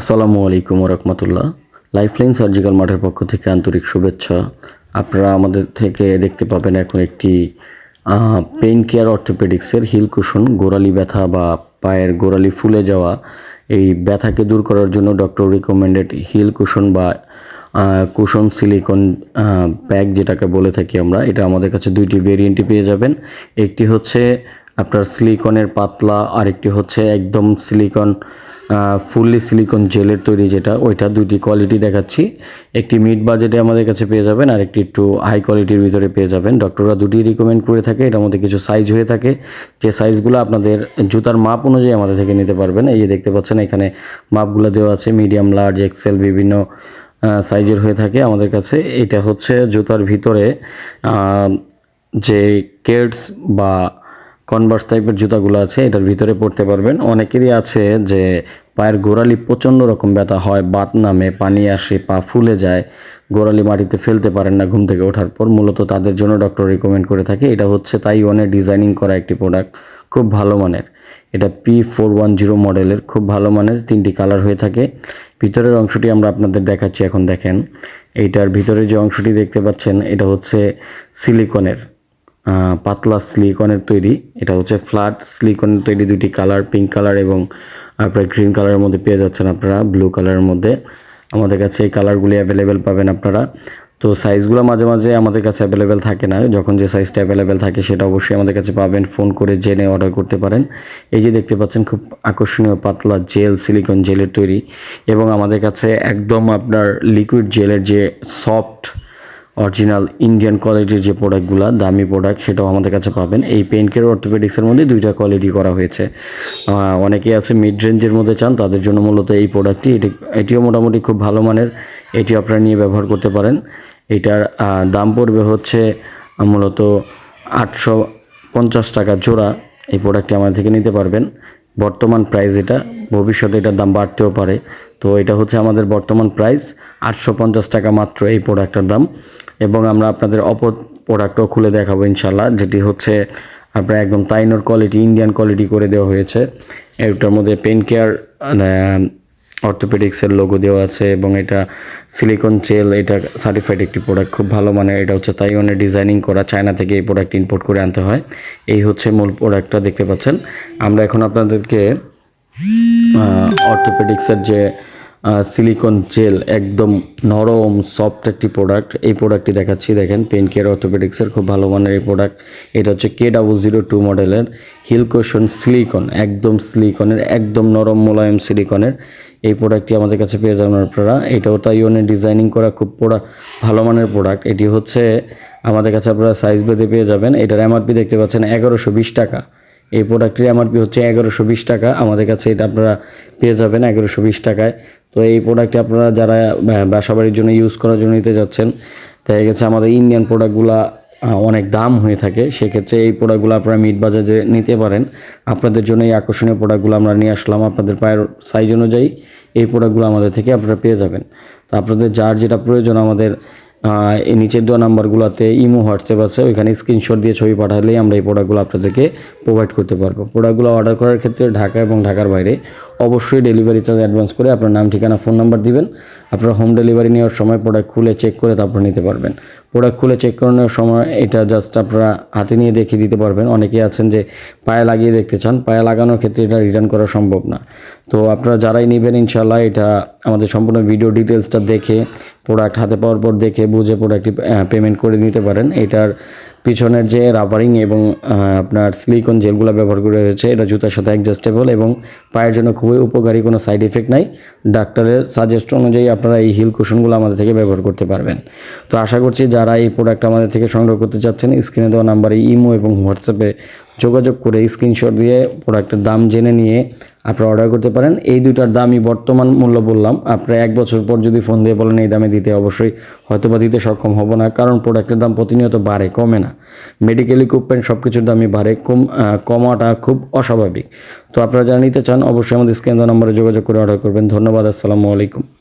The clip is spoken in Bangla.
আসসালামু আলাইকুম রহমতুল্লাহ লাইফলাইন সার্জিক্যাল মাঠের পক্ষ থেকে আন্তরিক শুভেচ্ছা। আপনারা আমাদের থেকে দেখতে পাবেন এখন একটি পেইন কেয়ার অর্থোপেডিক্সের হিল কুশন গোড়ালি ব্যথা বা পায়ের গোড়ালি ফুলে যাওয়া। এই ব্যথাকে দূর করার জন্য ডক্টর রিকমেন্ডেড হিল কুশন বা কুশন সিলিকন প্যাক যেটাকে বলে থাকি আমরা। এটা আমাদের কাছে দুইটি ভেরিয়েন্টই পেয়ে যাবেন। একটি হচ্ছে আপনার সিলিকনের পাতলা, আরেকটি হচ্ছে একদম সিলিকন ফুললি সিলিকন জেলের তৈরি যেটা, ওইটা দুইটি কোয়ালিটি দেখাচ্ছি। একটি মিড বাজেটে আমাদের কাছে পেয়ে যাবেন, আর একটি একটু হাই কোয়ালিটির ভিতরে পেয়ে যাবেন। ডক্টররা দুটি রিকমেন্ড করে থাকে, এটার মধ্যে কিছু সাইজ হয়ে থাকে। যে সাইজগুলো আপনাদের জুতার মাপ অনুযায়ী আমাদের থেকে নিতে পারবেন। এই যে দেখতে পাচ্ছেন, এখানে মাপগুলো দেওয়া আছে মিডিয়াম লার্জ এক্সেল বিভিন্ন সাইজের হয়ে থাকে আমাদের কাছে। এটা হচ্ছে জুতার ভিতরে যে কেডস বা কনভার্স টাইপের জুতাগুলো আছে, এটার ভিতরে পড়তে পারবেন। অনেকেরই আছে যে পায়ের গোড়ালি প্রচণ্ড রকম ব্যথা হয়, বাত নামে, পানি আসে, পা ফুলে যায়, গোড়ালি মাটিতে ফেলতে পারেন না ঘুম থেকে ওঠার পর। মূলত তাদের জন্য ডক্টর রিকমেন্ড করে থাকে, এটা হচ্ছে তাই তাইওয়ানের ডিজাইনিং করা একটি প্রোডাক্ট খুব ভালো মানের। এটা পি ফোর ওয়ান জিরো মডেলের খুব ভালো মানের, তিনটি কালার হয়ে থাকে। ভিতরের অংশটি আমরা আপনাদের দেখাচ্ছি, এখন দেখেন। এইটার ভিতরে যে অংশটি দেখতে পাচ্ছেন, এটা হচ্ছে সিলিকনের। পাতলা সিলিকনের তৈরি। এটা হচ্ছে ফ্ল্যাট সিলিকনের তৈরি দুটি কালার পিঙ্ক কালার এবং আপনার গ্রিন কালারের মধ্যে পেয়ে যাচ্ছেন আপনারা ব্লু কালারের মধ্যে। আমাদের কাছে এই কালারগুলি অ্যাভেলেবেল পাবেন আপনারা। তো সাইজগুলো মাঝে মাঝে আমাদের কাছে অ্যাভেলেবেল থাকে না। যখন যে সাইজটা অ্যাভেলেবেল থাকে সেটা অবশ্যই আমাদের কাছে পাবেন। ফোন করে জেনে অর্ডার করতে পারেন। এই যে দেখতে পাচ্ছেন খুব আকর্ষণীয় পাতলা জেল সিলিকন জেলের তৈরি। এবং আমাদের কাছে একদম আপনার লিকুইড জেলের যে সফট অরিজিনাল ইন্ডিয়ান কোয়ালিটির যে প্রোডাক্টগুলো দামি প্রোডাক্ট সেটাও আমাদের কাছে পাবেন। এই পেন কেয়ার অর্থোপেডিক্সের মধ্যে দুইটা কোয়ালিটি করা হয়েছে। অনেকেই আছে মিড রেঞ্জের মধ্যে চান, তাদের জন্য মূলত এই প্রোডাক্টটি এটি, এটিও মোটামুটি খুব ভালো মানের এটিও আপনারা নিয়ে ব্যবহার করতে পারেন। এটার দাম পড়বে হচ্ছে মূলত আটশো পঞ্চাশ টাকা জোড়া এই প্রোডাক্টটি আমাদের থেকে নিতে পারবেন। বর্তমান প্রাইস এটা, ভবিষ্যতে এটার দাম বাড়তেও পারে। তো এটা হচ্ছে আমাদের বর্তমান প্রাইস আটশো পঞ্চাশ টাকা মাত্র এই প্রোডাক্টটার দাম। এবং আমরা আপনাদের অপর প্রোডাক্টও খুলে দেখাবো ইনশাল্লাহ যেটি হচ্ছে আপনার একদম তাইনোর কোয়ালিটি ইন্ডিয়ান কোয়ালিটি করে দেওয়া হয়েছে। এটার মধ্যে পেন কেয়ার অর্থোপেডিক্সের লোগো দেওয়া আছে এবং এটা সিলিকন চেল এটা সার্টিফাইড একটি প্রোডাক্ট খুব ভালো মানে এটা হচ্ছে তাইওয়ানের ডিজাইনিং করা চায়না থেকে এই প্রোডাক্ট ইম্পোর্ট করে আনতে হয়। এই হচ্ছে মূল প্রোডাক্টটা দেখতে পাচ্ছেন। আমরা এখন আপনাদেরকে অর্থোপেডিক্সের যে সিলিকন জেল একদম নরম সফট একটি প্রোডাক্ট এই প্রোডাক্টটি দেখাচ্ছি, দেখেন পেন কেয়ার অর্থোপেডিক্সের খুব ভালো মানের এই প্রোডাক্ট এটা হচ্ছে কে ডাবল জিরো টু মডেলের হিল কোশন সিলিকন একদম সিলিকনের একদম নরম মোলায়েম সিলিকনের এই প্রোডাক্টটি আমাদের কাছে পেয়ে যাবেন আপনারা। এটাও তাইওয়ানের ডিজাইনিং করা খুব পোড়া, ভালো মানের প্রোডাক্ট এটি হচ্ছে আমাদের কাছে আপনারা সাইজ বেঁধে পেয়ে যাবেন। এটার এমআরপি দেখতে পাচ্ছেন এগারোশো বিশ টাকা। এই প্রোডাক্টটির এমআরপি হচ্ছে এগারোশো বিশ টাকা। আমাদের কাছে এটা আপনারা পেয়ে যাবেন এগারোশো বিশ টাকায়। তো এই প্রোডাক্টটি আপনারা যারা বাসাবাড়ির জন্য ইউজ করার জন্য নিতে যাচ্ছেন, দেখা গেছে আমাদের ইন্ডিয়ান প্রোডাক্টগুলো অনেক দাম হয়ে থাকে। সেক্ষেত্রে এই প্রোডাক্টগুলো আপনারা মিট বাজারে নিতে পারেন। আপনাদের জন্য এই আকর্ষণীয় প্রোডাক্টগুলো আমরা নিয়ে আসলাম। আপনাদের পায়ের সাইজ অনুযায়ী এই প্রোডাক্টগুলো আমাদের থেকে আপনারা পেয়ে যাবেন। তো আপনাদের যার যেটা প্রয়োজন আমাদের নিচের দেওয়া নাম্বারগুলোতে ইমো, হোয়াটসঅ্যাপ আছে, ওইখানে স্ক্রিনশট দিয়ে ছবি পাঠালেই আমরা এই প্রোডাক্টগুলো আপনাদেরকে প্রোভাইড করতে পারব। প্রোডাক্টগুলো অর্ডার করার ক্ষেত্রে ঢাকা এবং ঢাকার বাইরে অবশ্যই ডেলিভারি চার্জ অ্যাডভান্স করে আপনার নাম, ঠিকানা ফোন নাম্বার দিবেন। আপনার হোম ডেলিভারি নেওয়ার সময় প্রোডাক্ট খুলে চেক করে তারপর নিতে পারবেন। প্রোডাক্ট খুলে চেক করানোর সময় এটা জাস্ট আপনারা হাতে নিয়ে দেখিয়ে দিতে পারবেন। অনেকেই আছেন যে পায়ে লাগিয়ে দেখতে চান, পায়ে লাগানোর ক্ষেত্রে এটা রিটার্ন করা সম্ভব না। তো আপনারা যারাই নেবেন ইনশাল্লাহ এটা আমাদের সম্পূর্ণ ভিডিও ডিটেলসটা দেখে প্রোডাক্ট হাতে পাওয়ার পর দেখে বুঝে প্রোডাক্টটি পেমেন্ট করে নিতে পারেন। এটার পিছনের যে রাবারিং এবং আপনার স্লিকন জেলগুলো ব্যবহার করে হয়েছে, এটা জুতার সাথে অ্যাডজাস্টেবল এবং পায়ের জন্য খুবই উপকারী, কোনো সাইড এফেক্ট নাই। ডাক্তারের সাজেস্ট অনুযায়ী আপনারা এই হিল কুশনগুলো আমাদের থেকে ব্যবহার করতে পারবেন। তো আশা করছি যারা এই প্রোডাক্ট আমাদের থেকে সংগ্রহ করতে চাচ্ছেন স্ক্রিনে দেওয়া নাম্বারে ইমো এবং হোয়াটসঅ্যাপে যোগাযোগ করে স্ক্রিনশট দিয়ে প্রোডাক্টের দাম জেনে নিয়ে আপনারা অর্ডার করতে পারেন। এই দুটার দামই বর্তমান মূল্য বললাম। আপনারা এক বছর পর যদি ফোন দিয়ে বলেন, এই দামে দিতে অবশ্যই হয়তো বা দিতে সক্ষম হব না। কারণ প্রোডাক্টের দাম প্রতিনিয়ত বাড়ে, কমে না। মেডিকেল ইকুইপমেন্ট সব কিছুর দামই বাড়ে, কম কমাটা খুব অস্বাভাবিক। তো আপনারা যারা নিতে চান, অবশ্যই আমাদের স্ক্রিন নম্বরে যোগাযোগ করে অর্ডার করবেন। ধন্যবাদ, আসসালামু আলাইকুম।